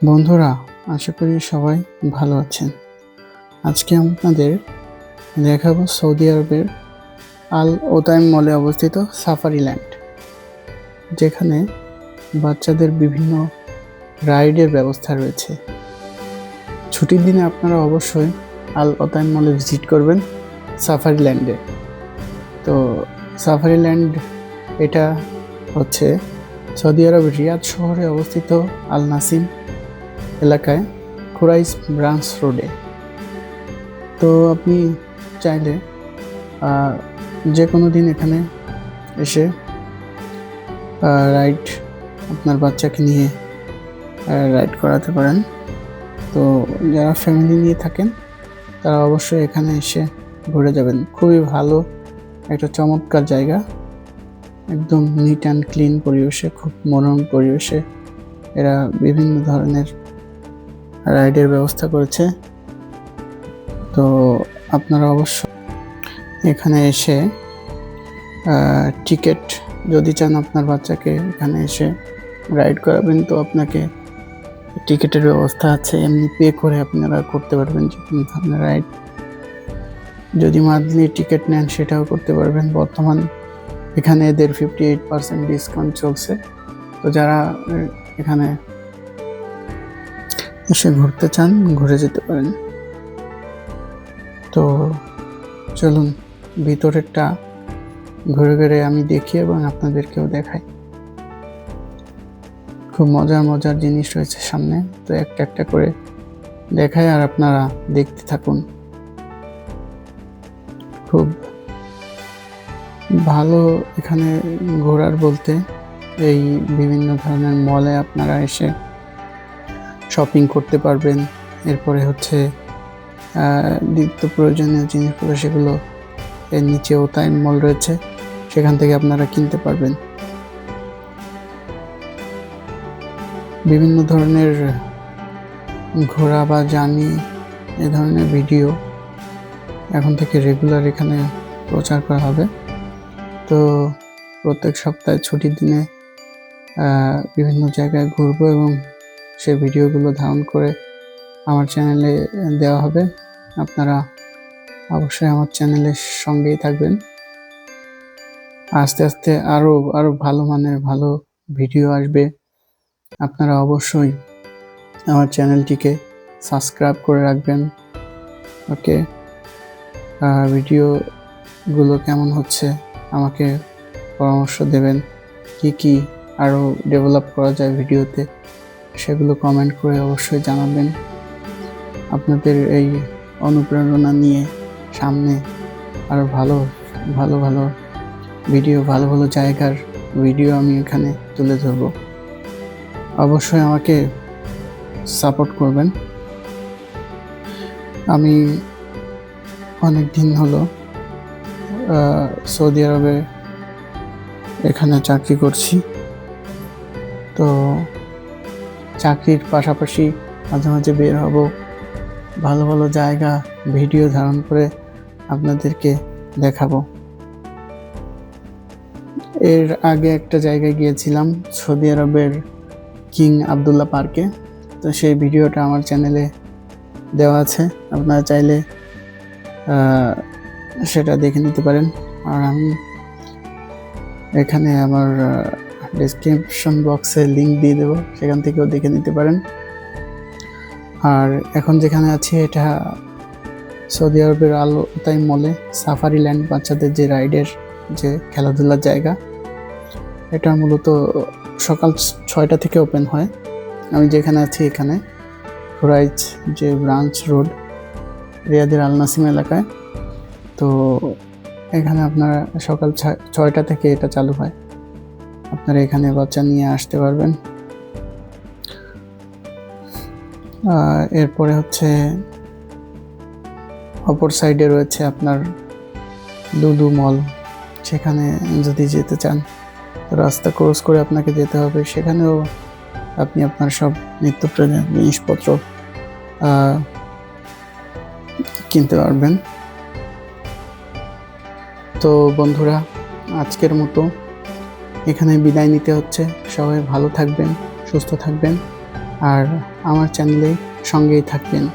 বন্ধুরা, আশা করি সবাই ভালো আছেন। আজকে আপনাদের দেখাবো সৌদি আরবের আল ওতাইম মলে অবস্থিত সাফারি ল্যান্ড যেখানে বাচ্চাদের বিভিন্ন রাইডের ব্যবস্থা রয়েছে। ছুটির দিনে আপনারা অবশ্যই আল ওতাইম মলে ভিজিট করবেন সাফারি ল্যান্ডে তো সাফারি ল্যান্ড এটা হচ্ছে সৌদি আরব রিয়াদ শহরে অবস্থিত আল নাসিম এলাকায় খুরাইস ব্রাঞ্চ রোডে। তো আপনি চাইলে যে কোনো দিন এখানে এসে রাইড আপনার বাচ্চাকে নিয়ে রাইড করাতে পারেন। তো যারা ফ্যামিলি নিয়ে থাকেন, তারা অবশ্যই এখানে এসে ঘুরে যাবেন। খুবই ভালো একটা চমৎকার জায়গা। একদম নিট অ্যান্ড ক্লিন পরিবেশে, খুব মনোরম পরিবেশে। এরা বিভিন্ন ধরনের রাইডের ব্যবস্থা করেছে। তো আপনারা অবশ্য এখানে এসে টিকিট যদি চান আপনার বাচ্চাকে এখানে এসে রাইড করাবেন, তো আপনাকে টিকিটের ব্যবস্থা আছে। এমনি পে করে আপনারা করতে পারবেন যে কোনো ধরনের রাইড। যদি মান্থলি টিকিট নেন, সেটাও করতে পারবেন। বর্তমান এখানে এদের ফিফটি এইট পার্সেন্ট ডিসকাউন্ট চলছে। তো যারা এখানে এসে ঘুরতে চান, ঘুরে যেতে পারেন। তো চলুন, ভিতরেরটা ঘুরে ঘুরে আমি দেখি এবং আপনাদেরকেও দেখাই। খুব মজার মজার জিনিস রয়েছে সামনে, তো একটা একটা করে দেখাই আর আপনারা দেখতে থাকুন। খুব ভালো এখানে ঘোরার বলতে এই বিভিন্ন ধরনের মলে আপনারা এসে শপিং করতে পারবেন। এরপরে হচ্ছে নিত্য প্রয়োজনীয় জিনিসগুলো সেগুলো এর নিচে ওতাইন মল রয়েছে। সেখান থেকে আপনারা কিনতে পারবেন। বিভিন্ন ধরনের ঘোরা বা জার্নি এ ধরনের ভিডিও এখন থেকে রেগুলার এখানে প্রচার করা হবে। তো প্রত্যেক সপ্তাহে ছুটির দিনে বিভিন্ন জায়গায় ঘুরবো এবং সে ভিডিওগুলো ধারণ করে আমার চ্যানেলে দেওয়া হবে। আপনারা অবশ্যই আমার চ্যানেলের সঙ্গেই থাকবেন। আস্তে আস্তে আরও আরও ভালো মানের ভালো ভিডিও আসবে। আপনারা অবশ্যই আমার চ্যানেলটিকে সাবস্ক্রাইব করে রাখবেন। ওকে? ভিডিওগুলো কেমন হচ্ছে? আমাকে পরামর্শ দেবেন। কি কি আরও ডেভেলপ করা যায় ভিডিওতে? সেগুলো কমেন্ট করে অবশ্যই জানাবেন। আপনাদের এই অনুপ্রেরণা নিয়ে সামনে আরও ভালো ভালো ভালো ভিডিও ভালো ভালো জায়গার ভিডিও আমি এখানে তুলে ধরবো। অবশ্যই আমাকে সাপোর্ট করবেন। আমি অনেক দিন হলো সৌদি আরবে এখানে চাকরি করছি। তো চাকরির পাশাপাশি মাঝে মাঝে বের হব। ভালো ভালো জায়গা, ভিডিও ধারণ করে আপনাদেরকে দেখাবো। এর আগে একটা জায়গায় গিয়েছিলাম, সৌদি আরবের কিং আবদুল্লাহ পার্কে। তো সেই ভিডিওটা আমার চ্যানেলে দেওয়া আছে। আপনারা চাইলে সেটা দেখে নিতে পারেন। আর আমি এখানে আমার ডিসক্রিপশন বক্সে লিংক দিয়ে দেবো, সেখান থেকেও দেখে নিতে পারেন। আর এখন যেখানে আছি, এটা সৌদি আরবের আলো তাই মলে, সাফারি ল্যান্ড, বাচ্চাদের যে রাইডের যে খেলাধুলার জায়গা। এটা মূলত সকাল ছয়টা থেকে ওপেন হয়। আমি যেখানে আছি এখানে খুরাইজ যে ব্রাঞ্চ রোড, রিয়াদের আলনাসিম এলাকায়। তো এখানে আপনারা সকাল ছয়- ছয়টা থেকে এটা চালু হয়। আপনারা এখানে বাচ্চা নিয়ে আসতে পারবেন। এরপরে হচ্ছে অপর সাইডে রয়েছে আপনার লুলু মল। সেখানে যদি যেতে চান, রাস্তা ক্রস করে আপনাকে যেতে হবে। সেখানেও আপনি আপনার সব নিত্য জিনিসপত্র কিনতে পারবেন। তো বন্ধুরা, আজকের মতো এখানে বিদায় নিতে হচ্ছে। সবাই ভালো থাকবেন সুস্থ থাকবেন। আর আমার চ্যানেলে সঙ্গেই থাকবেন।